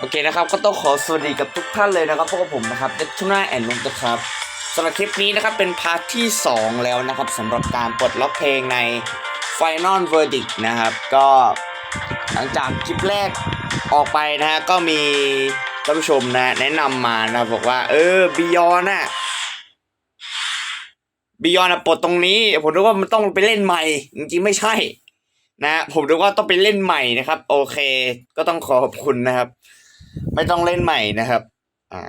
โอเคนะครับก็ต้องขอสวัสดีกับทุกท่านเลยนะครับพวกบผมนะครับเดทูน่าแอนด์ลุงนะครับสำหรับคลิปนี้นะครับเป็นพาร์ทที่ 2 แล้วนะครับสำหรับการปลดล็อกเพลงใน Final Verdict นะครับ ก็หลังจากคลิปแรกออกไปนะฮะก็มีท่านผู้ชมนะแนะนำมานะบอกว่า เออบิยอนนะบิยอนอะปลดตรงนี้ ผมนึกว่ามันต้องไปเล่นใหม่ จริงๆไม่ใช่นะฮะผมนึกว่าต้องไปเล่นใหม่นะครับ โอเค ก็ต้องขอขอบคุณนะครับ ไม่ต้องเล่นใหม่นะครับ อ่า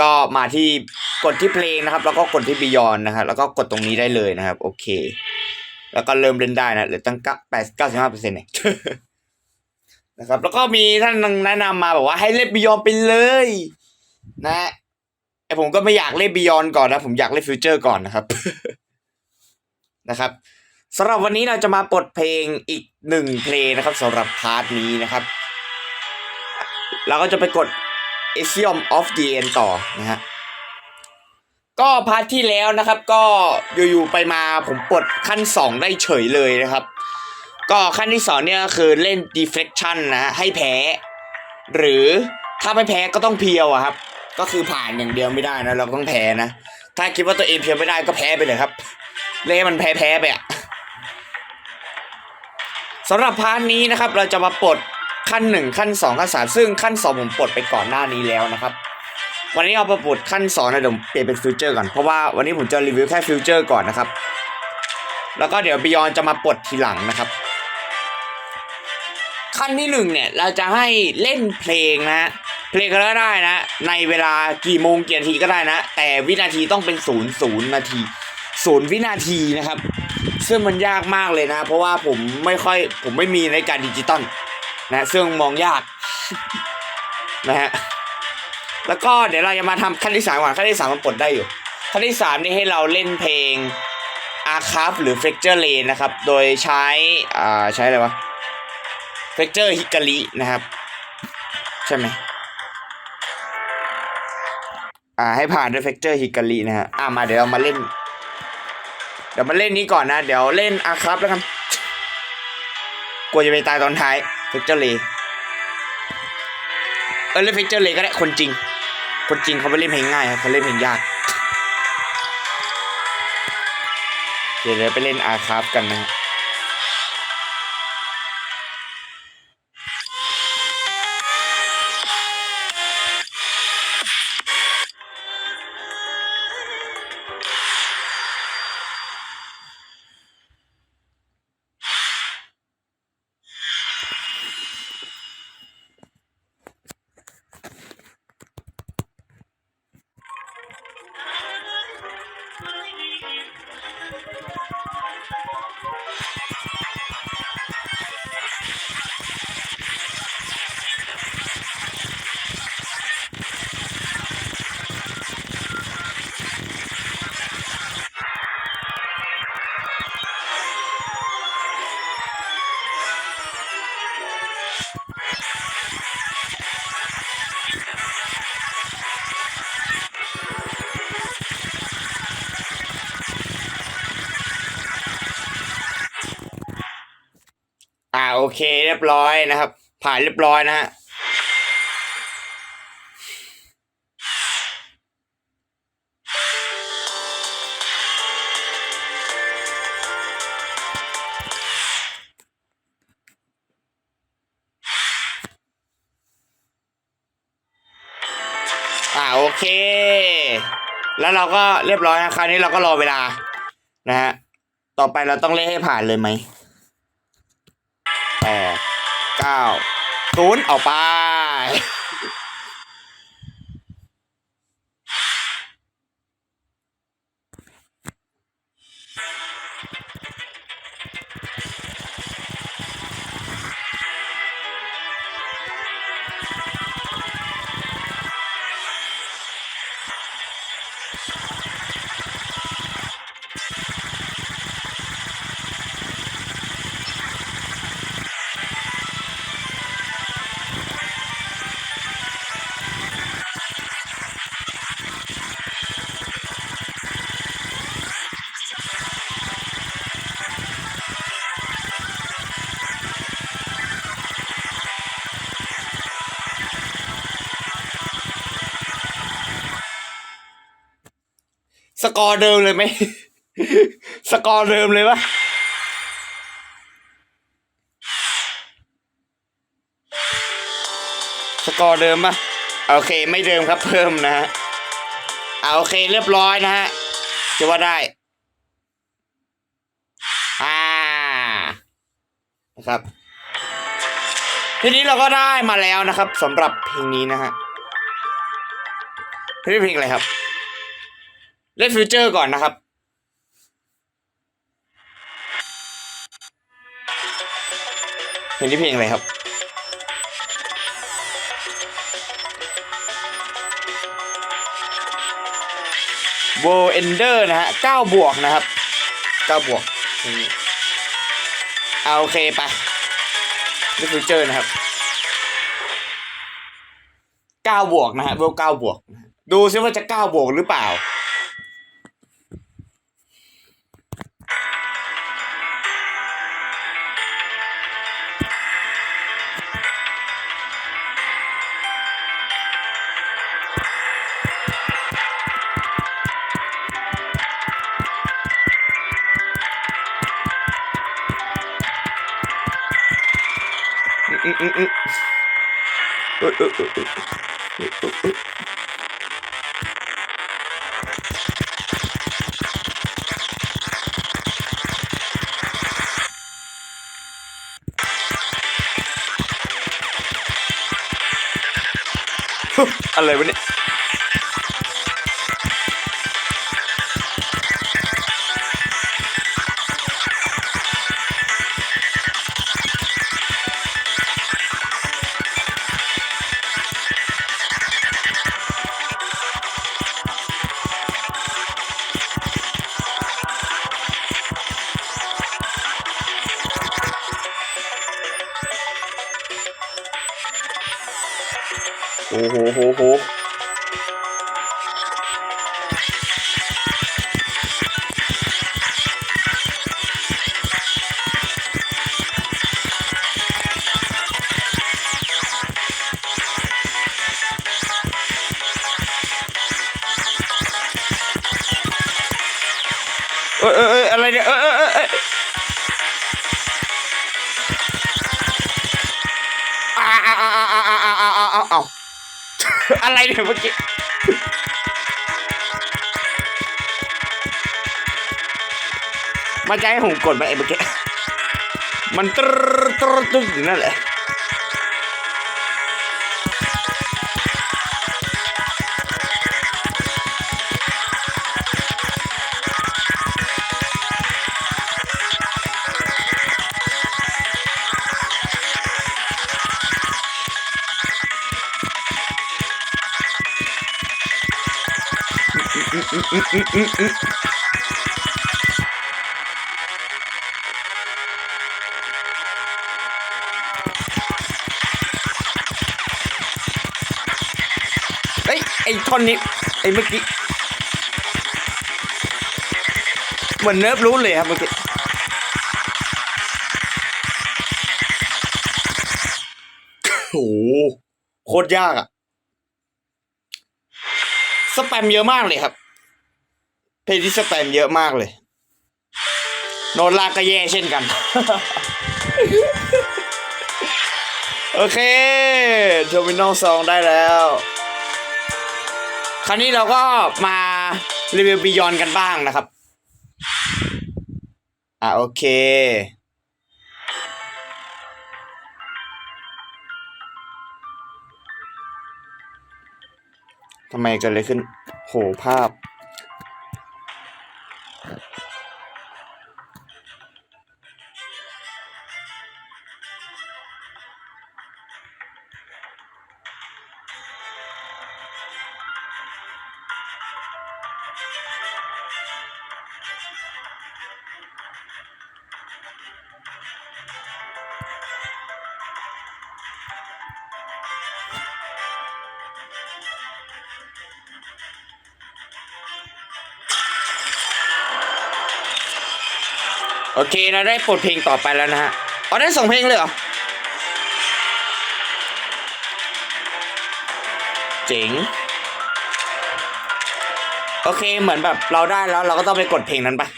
ก็มาที่กดที่เพลงนะครับ แล้วก็กดที่ Beyond นะครับ แล้วก็กดตรงนี้ได้เลยนะครับ โอเค แล้วก็เริ่มเล่นได้นะเหลือตั้งแปดเก้าสิบห้าเปอร์เซ็นต์เนี่ยนะครับ แล้วก็มีท่านแนะนำมาบอกว่าให้เล่น Beyond ไปเลย นะไอผมก็ไม่อยากเล่น Beyond ก่อนนะ ผมอยากเล่นฟิวเจอร์ก่อนนะครับ นะครับสำหรับวันนี้เราจะมาปลดเพลงอีกหนึ่งเพลงนะครับสำหรับพาร์ทนี้นะครับ เราก็จะไปกด a s i o m of the End ต่อนะฮะก็พาร์ทที่แล้วนะครับก็อยู่ๆไปมาผมปลดขั้น 2 ได้เฉยเลยนะครับ ก็ขั้นที่ 2 เนี่ยคือเล่น deflection นะฮะให้แพ้ หรือถ้าไม่แพ้ก็ต้องเพียวอะครับ ก็คือผ่านอย่างเดียวไม่ได้นะเราต้องแพ้นะ ถ้าคิดว่าตัวเองเพียวไม่ได้ก็แพ้ไปเลยครับเล่มันแพ้ๆไปอะสำหรับพาร์ทนี้นะครับเราจะมาปลด ขั้นหนึ่งขั้นสองขั้นสามซึ่งขั้นสองผมปลดไปก่อนหน้านี้แล้วนะครับ วันนี้เอามาปลดขั้นสองนะเดี๋ยวเปลี่ยนเป็นฟิวเจอร์ก่อนเพราะว่าวันนี้ผมจะรีวิวแค่ฟิวเจอร์ก่อนนะครับ แล้วก็เดี๋ยวบิยอนจะมาปลดทีหลังนะครับ ขั้นที่หนึ่งเนี่ยเราจะให้เล่นเพลงนะเพลงก็ได้นะ ในเวลากี่โมงกี่นาทีก็ได้นะ แต่วินาทีต้องเป็นศูนย์ศูนย์นาทีศูนย์วินาทีนะครับ ซึ่งมันยากมากเลยนะ เพราะว่าผมไม่ค่อยผมไม่มีในการดิจิตอล นะซึ่งมองยากนะฮะแล้วก็เดี๋ยวเราจะมาทำขั้นที่สามก่อนขั้นที่สามมันปลดได้อยู่ ขั้นที่สามนี่ให้เราเล่นเพลง a r c a f หรือ f l e c t u r e Lane นะครับ โดยใช้อ่าใช้อะไรวะ f l e c t u r e Hikari นะครับ ใช่ไหมอ่าให้ผ่านด้วย f l e c t u r e Hikari นะฮะอ่ามาเดี๋ยวเรามาเล่น เดี๋ยวมาเล่นนี้ก่อนนะ เดี๋ยวเล่นอาครับแล้วกันกลัวจะไปตายตอนท้าย เฟกเจอร์เลเออเล่นเฟกเจอร์เลก็ได้คนจริง คนจริงเขาไม่เล่นเพลงง่ายครับเขาเล่นเพลงยาก เดี๋ยวเดี๋ยวไปเล่นอาครับกันนะครับ เคเรียบร้อยนะครับ ผ่านเรียบร้อยนะฮะอ่าโอเค แล้วเราก็เรียบร้อยนะคราวนี้เราก็รอเวลานะฮะ ต่อไปเราต้องเล่นให้ผ่านเลยไหม ก้าศูนย์เอาไป กอร์เดิมเลยไหม สกอร์เดิมเลยปะสกอร์เดิมปะโอเคไม่เดิมครับเพิ่มนะฮะเอาโอเคเรียบร้อยนะฮะจะว่าได้อ่านะครับทีนี้เราก็ได้มาแล้วนะครับสำหรับเพลงนี้นะฮะเพลงนี้เพลงอะไรครับ เล่นฟิวเจอร์ก่อนนะครับ เพลงนี้เพลงอะไรครับโวเอนเดอร์นะฮะเก้าบวกนะครับเก้าบวกเพลงนี้เอาโอเคไปเล่นฟิวเจอร์นะครับเก้าบวกนะฮะเวลเก้าบวก ดูซิว่าจะเก้าบวกหรือเปล่า อะไรวะเนี่ย โอ้โหโหโหเออเอออะไรเนี่ย เออเออเอออ้าวอ้อวอ้อวอ้อวอ้าอ้ อะไรเนี่ยเมื่อกี้มันจะให้ผมกดไหมไอ้เมื่อกี้มันตรตรตึ๊ดอยู่นั่นแหละ เฮ้ย ไอ้ท่อนนี้ ไอ้เมื่อกี้ เหมือนเนิร์ฟรู้เลยครับเมื่อกี้โอ้โหโคตรยากอะสแปมเยอะมากเลยครับ เพจที่สแปมเยอะมากเลย โนนลากก็แย่เช่นกัน โอเคเทอร์มินอลสองได้แล้ว คราวนี้เราก็มารีวิวบียอนกันบ้างนะครับ อะโอเคทำไมเกิดอะไรขึ้น โหภาพ โอเคเราได้ปลดเพลงต่อไปแล้วนะฮะอ๋อได้สองเพลงเลยเหรอ เจ๋ง โอเคเหมือนแบบเราได้แล้วเราก็ต้องไปกดเพลงนั้นปะ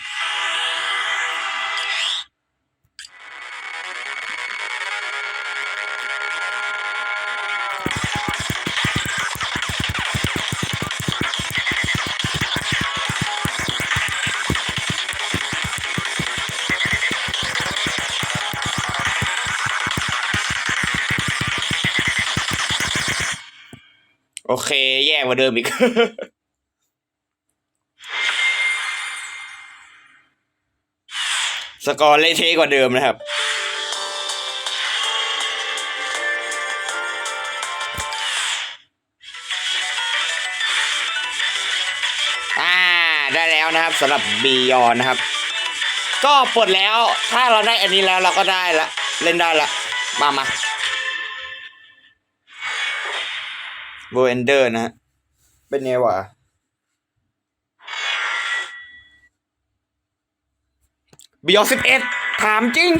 โอเค แย่กว่าเดิมอีก สกอร์เละเทะกว่าเดิมนะครับ อ่า ได้แล้วนะครับสำหรับบียอนนะครับ ก็ปลดแล้ว ถ้าเราได้อันนี้แล้วเราก็ได้ละ เล่นได้ละ มามา โบเอนเดอร์นะฮะ เป็นไงวะบิยอนสิบเอ็ดถามจริง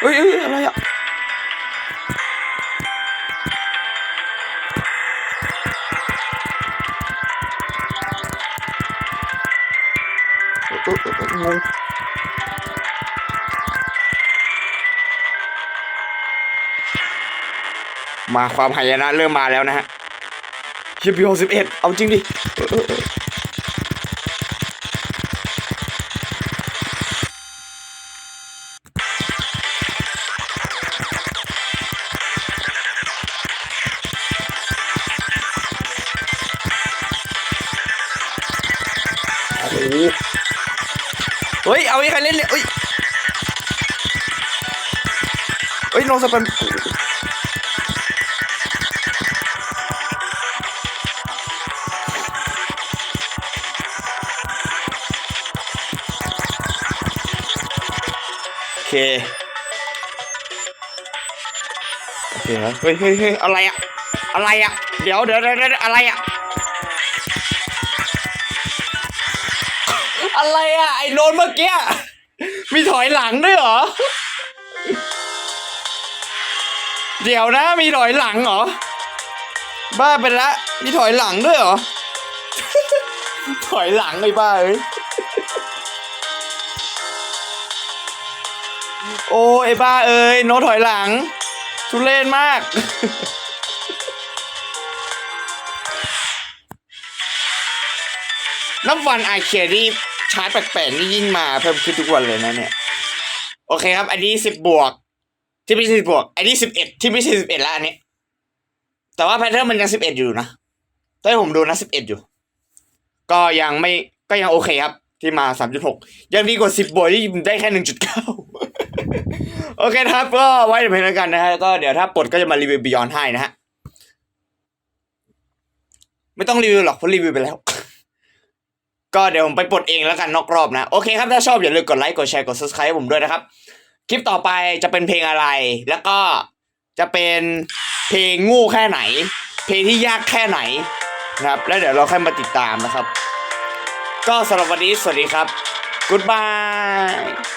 เฮ้ยเฮ้ยอะไรอะ มาความหายนะเริ่มมาแล้วนะฮะเฮียบิยอนสิบเอ็ดเอาจริงดิเออเออเออโอ้โหเฮ้ย เอาไอ้ใครเล่นเลยเอ้ย เฮ้ยโนสปัน โอเคโอเคนะเฮ้ยเฮ้ยเฮ้ยอะไรอะอะไรอะเดี๋ยวเดี๋ยวเดี๋ยวเดี๋ยวอะไรอะอะไรอะไอ้โนนเมื่อกี้มีถอยหลังด้วยเหรอ เดี๋ยวนะมีถอยหลังเหรอ บ้าไปละมีถอยหลังด้วยเหรอ ถอยหลังไอ้บ้าเอ้ย โอ้ไอ้บ้าเอ้ยโนถอยหลัง ทุเรศมากนับวันไอเครี่ชาร์จแปลกๆนี่ยิ่งมาเพิ่มขึ้นทุกวันเลยนะเนี่ย โอเคครับ อันนี้สิบบวก ที่ไม่ใช่สิบบวก อันนี้สิบเอ็ดที่ไม่ใช่สิบเอ็ดล้วอันนี้ แต่ว่าแพทเทิร์นมันยังสิบเอ็ดอยู่นะตอนที่ผมดูนะสิบเอ็ดอยู่ ก็ยังไม่ก็ยังโอเคครับ ที่มาสามจุดหกยังดีกว่าสิบบวกที่ได้แค่หนึ่งจุดเก้า โอเคนะครับก็ไว้เดี๋ยวเพลงแล้วกันนะฮะก็เดี๋ยวถ้าปลดก็จะมารีวิวบิยอนให้นะฮะไม่ต้องรีวิวหรอกเพราะรีวิวไปแล้ว ก็เดี๋ยวผมไปปลดเองแล้วกันนอกรอบนะ โอเคครับถ้าชอบอย่าลืมกดไลค์กดแชร์กด subscribe ผมด้วยนะครับ คลิปต่อไปจะเป็นเพลงอะไร แล้วก็จะเป็นเพลงงูแค่ไหน เพลงที่ยากแค่ไหนนะครับ แล้วเดี๋ยวเราค่อยมาติดตามนะครับ ก็สำหรับวันนี้สวัสดีครับ goodbye